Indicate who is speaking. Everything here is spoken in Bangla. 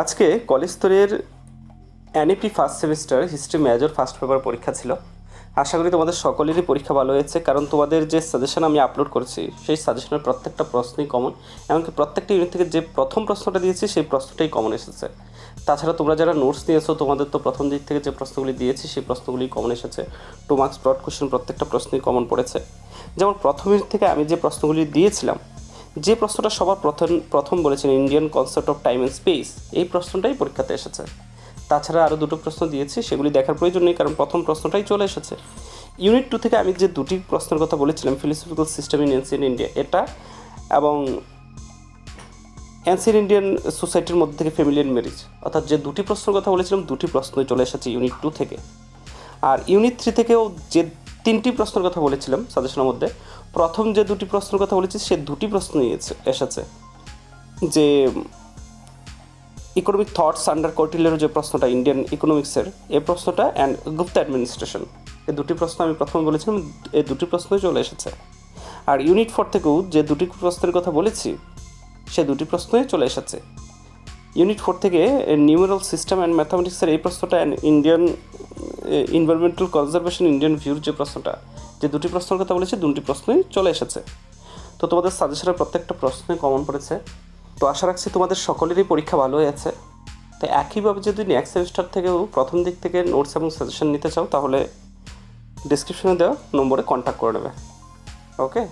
Speaker 1: আজকে কলেজ স্তরের NEP first semester history major first paper পরীক্ষা ছিল। আশা করি তোমাদের সকলেরই পরীক্ষা ভালো হয়েছে, কারণ তোমাদের যে সাজেশন আমি আপলোড করেছি, সেই সাজেশনের প্রত্যেকটা প্রশ্নই কমন এমনকি প্রত্যেকটা ইউনিট থেকে যে প্রথম প্রশ্নটা দিয়েছি, সেই প্রশ্নটাই কমন এসেছে। তাছাড়া তোমরা যারা নোটস নিয়েছো, তোমাদের তো প্রথম দিক থেকে যে প্রশ্নগুলি দিয়েছি, সেই প্রশ্নগুলি কমন এসেছে। টু মার্কস ব্রড কোশ্চেন প্রত্যেকটা প্রশ্নই কমন পড়েছে। যেমন প্রথম ইউনিট থেকে আমি যে প্রশ্নগুলি দিয়েছিলাম যে প্রশ্নটা সবার প্রথম প্রথম বলেছেন Indian concept of time and space এই প্রশ্নটাই পরীক্ষাতে এসেছে। তাছাড়া আরও দুটো প্রশ্ন দিয়েছি, সেগুলি দেখার প্রয়োজন নেই, কারণ প্রথম প্রশ্নটাই চলে এসেছে। ইউনিট টু থেকে আমি যে দুটি প্রশ্নের কথা বলেছিলাম philosophical system in ancient India এটা এবং অ্যান্সিয়েন্ট ইন্ডিয়ান সোসাইটির মধ্যে থেকে ফ্যামিলিয়ান ম্যারেজ অর্থাৎ যে দুটি প্রশ্নের কথা বলেছিলাম, দুটি প্রশ্নই চলে এসেছে ইউনিট টু থেকে। আর ইউনিট থ্রি থেকেও যে তিনটি প্রশ্নের কথা বলেছিলাম সাজেশনের মধ্যে প্রথম যে দুটি প্রশ্নের কথা বলেছি, সে দুটি প্রশ্নই এসে- এসেছে। যে ইকোনমিক থটস আন্ডার কৌটিল্যের যে প্রশ্নটা ইন্ডিয়ান ইকোনমিক্সের এই প্রশ্নটা অ্যান্ড গুপ্তা অ্যাডমিনিস্ট্রেশন এই দুটি প্রশ্ন আমি প্রথমে বলেছিলাম এই দুটি প্রশ্নই চলে এসেছে। আর ইউনিট ফোর থেকেও যে দুটি প্রশ্নের কথা বলেছি, সে দুটি প্রশ্নই চলে এসেছে। ইউনিট ফোর থেকে নিউমেরাল সিস্টেম অ্যান্ড ম্যাথামেটিক্সের এই প্রশ্নটা and Indian environmental conservation Indian ভিউর যে প্রশ্নটা যে দুটি প্রশ্নের কথা বলেছি, দুটি প্রশ্নই চলে এসেছে। তো তোমাদের সাজেশনের প্রত্যেকটা প্রশ্নে কমন পড়েছে। তো আশা রাখছি তোমাদের সকলেরই পরীক্ষা ভালো হয়েছে। তো একইভাবে যদি নেক্সট সেমিস্টার থেকেও প্রথম দিক থেকে নোটস এবং সাজেশন নিতে চাও, তাহলে ডিসক্রিপশনে দেওয়া নম্বরে কন্ট্যাক্ট করে নেবে। ওকে